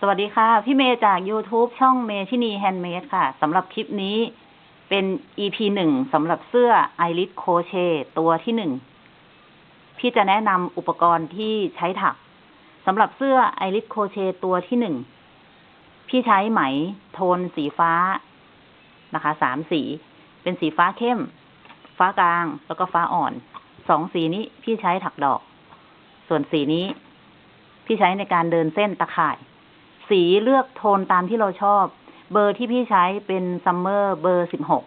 สวัสดีค่ะ พี่เมย์จาก YouTube ช่องเมทินีแฮนด์เมดค่ะสำหรับคลิปนี้เป็น EP หนึ่งสำหรับเสื้อไอริสโคเชตัวที่หนึ่งพี่จะแนะนำอุปกรณ์ที่ใช้ถักสำหรับเสื้อไอริสโคเชตัวที่หนึ่งพี่ใช้ไหมโทนสีฟ้านะคะสามสี เป็นสีฟ้าเข้ม ฟ้ากลางแล้วก็ฟ้าอ่อนสองสีนี้พี่ใช้ถักดอก ส่วนสีนี้ พี่ใช้ในการเดินเส้นตะข่าย สีเลือกโทนตามที่เราชอบ เบอร์ที่พี่ใช้เป็นซัมเมอร์เบอร์สิบหก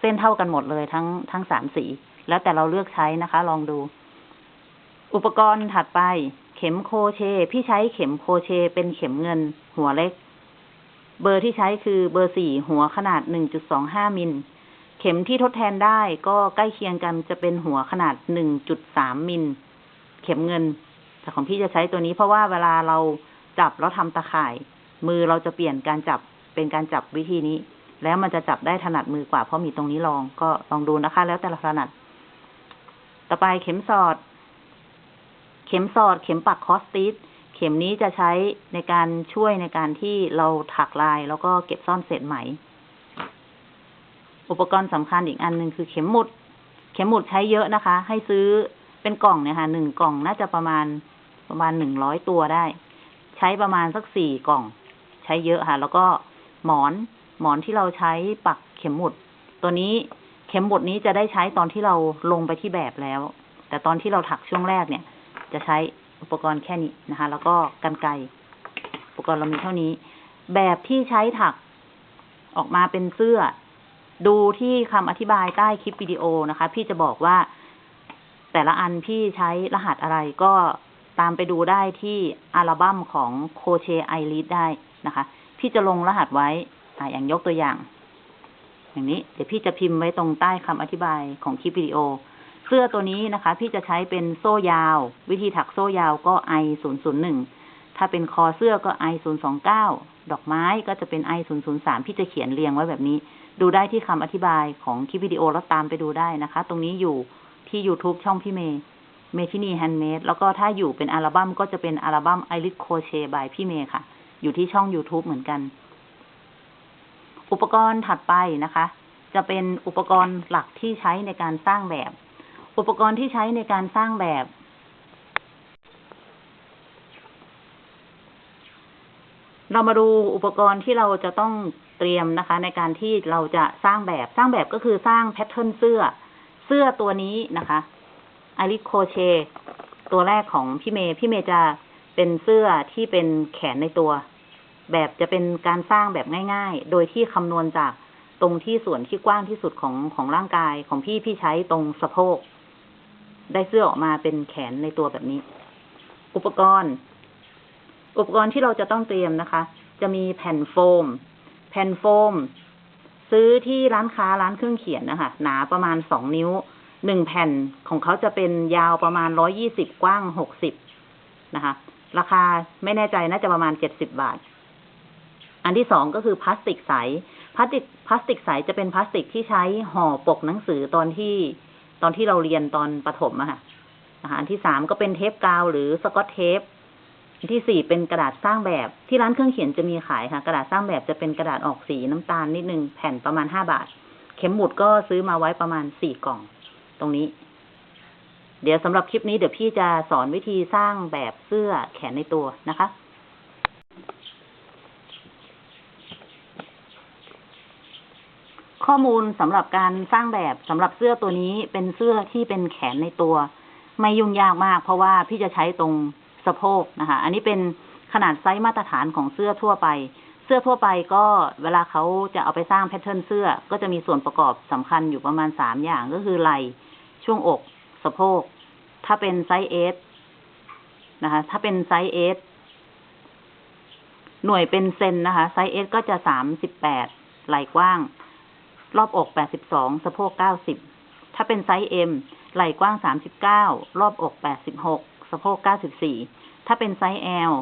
เส้นเท่ากันหมดเลยทั้งทั้งสามสี แล้วแต่เราเลือกใช้นะคะ ลองดู อุปกรณ์ถัดไป เข็มโคเช พี่ใช้เข็มโคเช เป็นเข็มเงิน หัวเล็ก เบอร์ที่ใช้คือเบอร์สี่หัวขนาดหนึ่งจุดสองห้ามิลเข็มที่ทดแทนได้ก็ใกล้เคียงกันจะเป็นหัวขนาดหนึ่งจุดสามมิลเข็มเงิน แต่ของพี่จะใช้ตัวนี้เพราะว่าเวลาเรา จับแล้วทำตะข่าย มือเราจะเปลี่ยนการจับเป็นการจับวิธีนี้ แล้วมันจะจับได้ถนัดมือกว่าเพราะมีตรงนี้รองก็ลองดูนะคะ แล้วแต่ละถนัด ต่อไปเข็มสอด เข็มสอด เข็มปักคอสติสเข็มนี้จะใช้ในการช่วยในการที่เราถักลายแล้วก็เก็บซ่อนเศษไหม อุปกรณ์สำคัญอีกอันหนึ่งคือเข็มหมุด เข็มหมุดใช้เยอะนะคะ ให้ซื้อเป็นกล่องเนี่ยค่ะหนึ่งกล่องน่าจะประมาณประมาณหนึ่งร้อยตัวได้ ใช้ประมาณสักสี่กล่อง ใช้เยอะค่ะ แล้วก็หมอนหมอนที่เราใช้ปักเข็มหมุด ตัวนี้เข็มหมุดนี้จะได้ใช้ตอนที่เราลงไปที่แบบแล้ว แต่ตอนที่เราถักช่วงแรกเนี่ย จะใช้อุปกรณ์แค่นี้นะคะ แล้วก็กันไกอุปกรณ์เรามีเท่านี้ แบบที่ใช้ถักออกมาเป็นเสื้อ ดูที่คำอธิบายใต้คลิปวิดีโอนะคะ พี่จะบอกว่าแต่ละอันพี่ใช้รหัสอะไรก็ ตามไปดูได้ที่อัลบั้มของโคเชไอริสได้นะคะ พี่จะลงรหัสไว้อ่าอย่างยกตัวอย่าง อย่างนี้ เดี๋ยวพี่จะพิมพ์ไว้ตรงใต้คำอธิบายของคลิปวิดีโอ เสื้อตัวนี้นะคะ พี่จะใช้เป็นโซ่ยาว วิธีถักโซ่ยาวก็ i ศูนย์ศูนย์หนึ่งถ้าเป็นคอเสื้อก็ i ศูนย์สองเก้าดอกไม้ก็จะเป็น i ศูนย์ศูนย์สามพี่จะเขียนเรียงไว้แบบนี้ ดูได้ที่คำอธิบายของคลิปวิดีโอแล้วตามไปดูได้นะคะ ตรงนี้อยู่ที่ YouTube ช่องพี่เมย์ เมทินีแฮนด์เมดแล้วก็ถ้าอยู่เป็นอัลบั้มก็จะเป็นอัลบั้มไอริสโคเชบายพี่เมย์ค่ะ อยู่ที่ช่อง YouTube เหมือนกัน อุปกรณ์ถัดไปนะคะ จะเป็นอุปกรณ์หลักที่ใช้ในการสร้างแบบ อุปกรณ์ที่ใช้ในการสร้างแบบ เรามาดูอุปกรณ์ที่เราจะต้องเตรียมนะคะ ในการที่เราจะสร้างแบบสร้างแบบก็คือสร้างแพทเทิร์นเสื้อ เสื้อตัวนี้นะคะ ไอริโคเช ตัวแรกของพี่เมย์พี่เมย์จะเป็นเสื้อที่เป็นแขนในตัว แบบจะเป็นการสร้างแบบง่าย ๆ โดยที่คำนวณจากตรงที่ส่วนที่กว้างที่สุดของของร่างกายของพี่พี่ใช้ตรงสะโพก ได้เสื้อออกมาเป็นแขนในตัวแบบนี้ อุปกรณ์ อุปกรณ์ที่เราจะต้องเตรียมนะคะ จะมีแผ่นโฟม แผ่นโฟม ซื้อที่ร้านค้าร้านเครื่องเขียนนะคะหนาประมาณสองนิ้ว หนึ่งแผ่นของเขาจะเป็นยาวประมาณร้อยี่สิบกว้างหกสิบนะคะ ราคาไม่แน่ใจน่าจะประมาณเจ็ดสิบบาท อันที่สองก็คือพลาสติกใสพลาสติกพลาสติกใสจะเป็นพลาสติกที่ใช้ห่อปกหนังสือตอนที่ตอนที่เราเรียนตอนประถมอะค่ะอันที่สามก็เป็นเทปกาวหรือสกอตเทปอันที่สี่เป็นกระดาษสร้างแบบที่ร้านเครื่องเขียนจะมีขายค่ะ กระดาษสร้างแบบจะเป็นกระดาษออกสีน้ำตาลนิดนึงแผ่นประมาณห้าบาท เข็มหมุดก็ซื้อมาไว้ประมาณสี่กล่อง รงนี้ เดี๋ยวสำหรับคลิปนี้เดี๋ยวพี่จะสอนวิธีสร้างแบบเสื้อแขนในตัวนะคะ ข้อมูลสำหรับการสร้างแบบสำหรับเสื้อตัวนี้เป็นเสื้อที่เป็นแขนในตัว ไม่ยุ่งยากมาก เพราะว่าพี่จะใช้ตรงสะโพกนะคะ อันนี้เป็นขนาดไซส์มาตรฐานของเสื้อทั่วไป เสื้อทั่วไปก็เวลาเขาจะเอาไปสร้างแพทเทิร์นเสื้อ ก็จะมีส่วนประกอบสำคัญอยู่ประมาณสามอย่างก็คือไหล่ ช่วงอก สะโพก ถ้าเป็นไซส์เอสนะคะ ถ้าเป็นไซส์เอสหน่วยเป็นเซนนะคะ ไซส์เอสก็จะสามสิบแปดไหล่กว้าง รอบอกแปดสิบสองสะโพกเก้าสิบถ้าเป็นไซส์เอ็มไหล่กว้างสามสิบเก้ารอบอกแปดสิบหกสะโพกเก้าสิบสี่ถ้าเป็นไซส์ L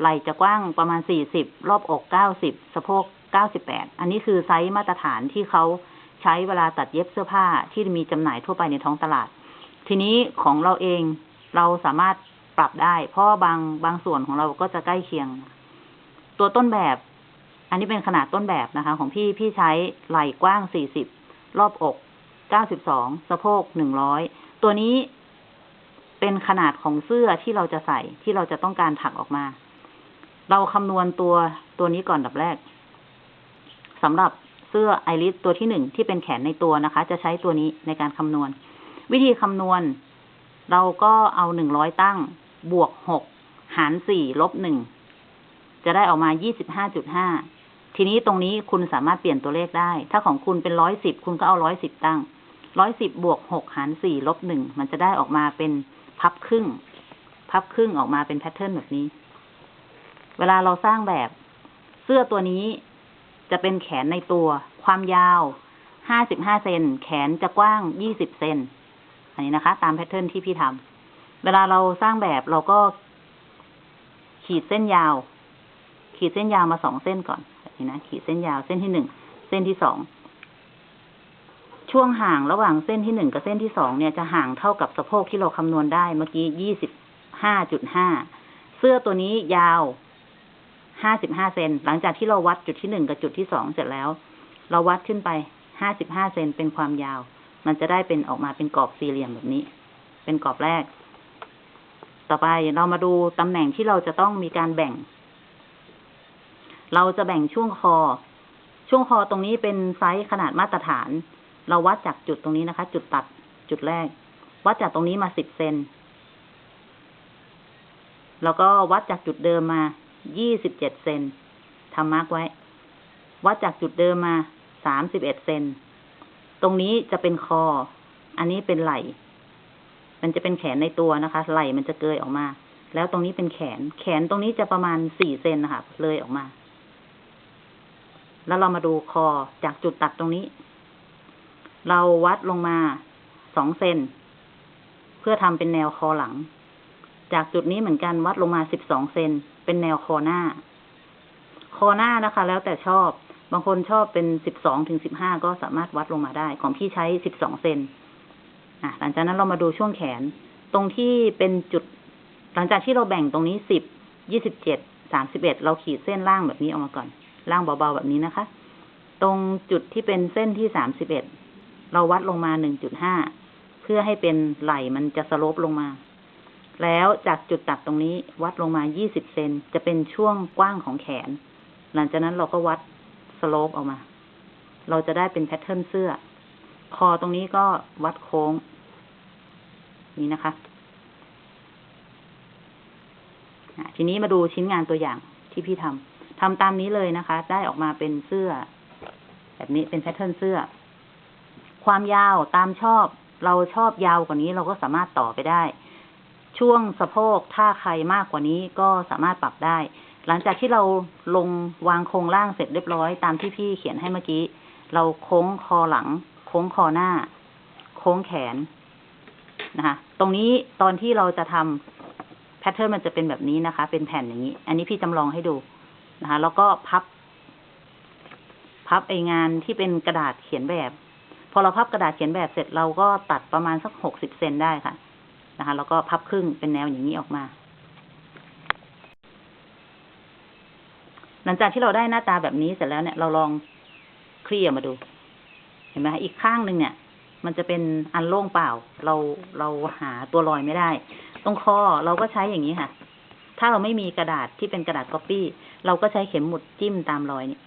ไหล่จะกว้างประมาณสี่สิบรอบอกเก้าสิบสะโพกเก้าสิบแปดอันนี้คือไซส์มาตรฐานที่เขา ช้เวลาตัดเย็บเสื้อผ้าที่มีจำหน่ายทั่วไปในท้องตลาด ทีนี้ของเราเองเราสามารถปรับได้ เพราะบางบางส่วนของเราก็จะใกล้เคียง ตัวต้นแบบ อันนี้เป็นขนาดต้นแบบนะคะ ของพี่พี่ใช้ไหล่กว้างสี่สิบรอบอกเก้าสิบสองสะโพกหนึ่งร้อยตัวนี้เป็นขนาดของเสื้อที่เราจะใส่ที่เราจะต้องการถักออกมา เราคำนวณตัวตัวนี้ก่อนดับแรกสำหรับ เสื้อไอริสตัวที่หนึ่งที่เป็นแขนในตัวนะคะ จะใช้ตัวนี้ในการคำนวณ วิธีคำนวณ เราก็เอาหนึ่งร้อยตั้ง บวกหกหารสี่ลบหนึ่งจะได้ออกมายี่สิบห้าจุดห้าทีนี้ตรงนี้คุณสามารถเปลี่ยนตัวเลขได้ ถ้าของคุณเป็นร้อยสิบคุณก็เอาร้อยสิบตั้งร้อยสิบบวกหกหารสี่ลบหนึ่งมันจะได้ออกมาเป็นพับครึ่ง พับครึ่งออกมาเป็นแพทเทิร์นแบบนี้ เวลาเราสร้างแบบเสื้อตัวนี้ จะเป็นแขนในตัว ความยาวห้าสิบห้าเซน แขนจะกว้างยี่สิบเซน อันนี้นะคะ ตามแพทเทิร์นที่พี่ทำ เวลาเราสร้างแบบเราก็ ขีดเส้นยาว ขีดเส้นยาวมาสองเส้นก่อนนี้นะ ขีดเส้นยาวเส้นที่หนึ่ง เส้นที่สอง ช่วงห่างระหว่างเส้นที่หนึ่งกับเส้นที่สองเนี่ยจะห่างเท่ากับสะโพกที่เราคำนวณได้เมื่อกี้ยี่สิบห้าจุดห้าเสื้อตัวนี้ยาว ห้าสิบห้าเซนหลังจากที่เราวัดจุดที่หนึ่งกับจุดที่สองเสร็จแล้ว เราวัดขึ้นไปห้าสิบห้าเซนเป็นความยาว มันจะได้เป็นออกมาเป็นกรอบสี่เหลี่ยมแบบนี้ เป็นกรอบแรก ต่อไปเรามาดูตำแหน่งที่เราจะต้องมีการแบ่ง เราจะแบ่งช่วงคอ ช่วงคอตรงนี้เป็นไซส์ขนาดมาตรฐาน เราวัดจากจุดตรงนี้นะคะ จุดตัดจุดแรก วัดจากตรงนี้มาสิบเซนแล้วก็วัดจากจุดเดิมมา ยี่สิบเจ็ดเซนทำมาร์กไว้ วัดจากจุดเดิมมาสามสิบเอ็ดเซน ตรงนี้จะเป็นคอ อันนี้เป็นไหล่ มันจะเป็นแขนในตัวนะคะ ไหล่มันจะเกยออกมา แล้วตรงนี้เป็นแขน แขนตรงนี้จะประมาณสี่เซนนะคะเลยออกมา แล้วเรามาดูคอจากจุดตัดตรงนี้ เราวัดลงมาสองเซน เพื่อทำเป็นแนวคอหลัง จากจุดนี้เหมือนกันวัดลงมาสิบสองเซนเป็นแนวคอหน้า คอหน้านะคะ แล้วแต่ชอบ บางคนชอบเป็นสิบสองถึงสิบห้าก็สามารถวัดลงมาได้ ของพี่ใช้สิบสองเซนอะหลังจากนั้นเรามาดูช่วงแขน ตรงที่เป็นจุด หลังจากที่เราแบ่งตรงนี้สิบยี่สิบเจ็ดสามสิบเอ็ดเราขีดเส้นล่างแบบนี้ออกมาก่อน ล่างเบาๆแบบนี้นะคะ ตรงจุดที่เป็นเส้นที่สามสิบเอ็ดเราวัดลงมาหนึ่งจุดห้าเพื่อให้เป็นไหล่มันจะสโลปลงมา แล้วจากจุดตัดตรงนี้วัดลงมา 20 เซนจะเป็นช่วงกว้างของแขน หลังจากนั้นเราก็วัดสโลปออกมา เราจะได้เป็นแพทเทิร์นเสื้อ คอตรงนี้ก็วัดโค้ง นี่นะคะอะทีนี้มาดูชิ้นงานตัวอย่างที่พี่ทำทำตามนี้เลยนะคะ ได้ออกมาเป็นเสื้อ แบบนี้เป็นแพทเทิร์นเสื้อ ความยาวตามชอบ เราชอบยาวกว่านี้เราก็สามารถต่อไปได้ ช่วงสะโพกถ้าใครมากกว่านี้ก็สามารถปรับได้ หลังจากที่เราลงวางโครงล่างเสร็จเรียบร้อยตามที่พี่เขียนให้เมื่อกี้ เราโค้งคอหลัง โค้งคอหน้า โค้งแขนนะคะ ตรงนี้ตอนที่เราจะทำแพทเทิร์นมันจะเป็นแบบนี้นะคะ เป็นแผ่นอย่างนี้ อันนี้พี่จำลองให้ดูนะคะ แล้วก็พับ พับไองานที่เป็นกระดาษเขียนแบบ พอเราพับกระดาษเขียนแบบเสร็จเราก็ตัดประมาณสักหกสิบเซนได้ค่ะ นะคะ แล้วก็พับครึ่งเป็นแนวอย่างนี้ออกมา หลังจากที่เราได้หน้าตาแบบนี้เสร็จแล้วเนี่ยเราลองคลี่ออกมาดู เห็นไหมอีกข้างหนึ่งเนี่ย มันจะเป็นอันโล่งเปล่า เราเราหาตัวรอยไม่ได้ ตรงคอเราก็ใช้อย่างนี้ค่ะ ถ้าเราไม่มีกระดาษที่เป็นกระดาษก๊อปปี้เราก็ใช้เข็มหมุดจิ้มตามรอยนี้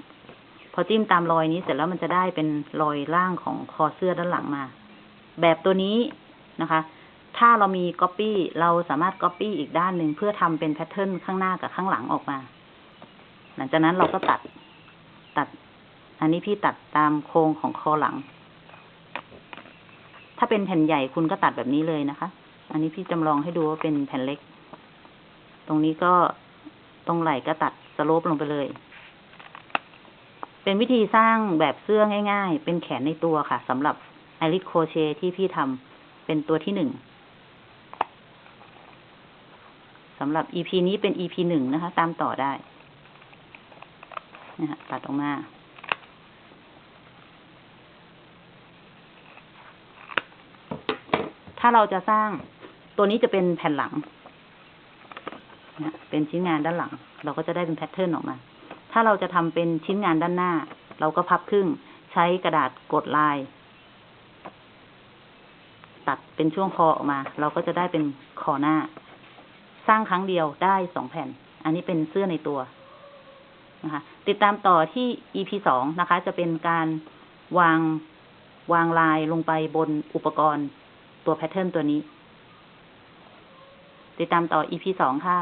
พอจิ้มตามรอยนี้เสร็จแล้วมันจะได้เป็นรอยล่างของคอเสื้อด้านหลังมา แบบตัวนี้นะคะ ถ้าเรามีก๊อปปี้เราสามารถก๊อปปี้อีกด้านหนึ่งเพื่อทำเป็นแพทเทิร์นข้างหน้ากับข้างหลังออกมา หลังจากนั้นเราก็ตัดตัด อันนี้พี่ตัดตามโครงของคอหลัง ถ้าเป็นแผ่นใหญ่คุณก็ตัดแบบนี้เลยนะคะ อันนี้พี่จำลองให้ดูว่าเป็นแผ่นเล็ก ตรงนี้ก็ตรงไหล่ก็ตัดสโลปลงไปเลย เป็นวิธีสร้างแบบเสื้อง่าย ๆ เป็นแขนในตัวค่ะสำหรับไอริสโคเชที่พี่ทำเป็นตัวที่หนึ่ง สำหรับ EP นี้เป็น EP หนึ่งนะคะ ตามต่อได้นะฮะตัดออกมา ถ้าเราจะสร้างตัวนี้จะเป็นแผ่นหลังนะเป็นชิ้นงานด้านหลัง เราก็จะได้เป็นแพทเทิร์นออกมา ถ้าเราจะทำเป็นชิ้นงานด้านหน้า เราก็พับครึ่ง ใช้กระดาษกดลาย ตัดเป็นช่วงคอออกมา เราก็จะได้เป็นคอหน้า สร้างครั้งเดียวได้สองแผ่น อันนี้เป็นเสื้อในตัวนะคะ ติดตามต่อที่ EP สองนะคะ จะเป็นการวางวางลายลงไปบนอุปกรณ์ตัวแพทเทิร์นตัวนี้ ติดตามต่อ EP สองค่ะ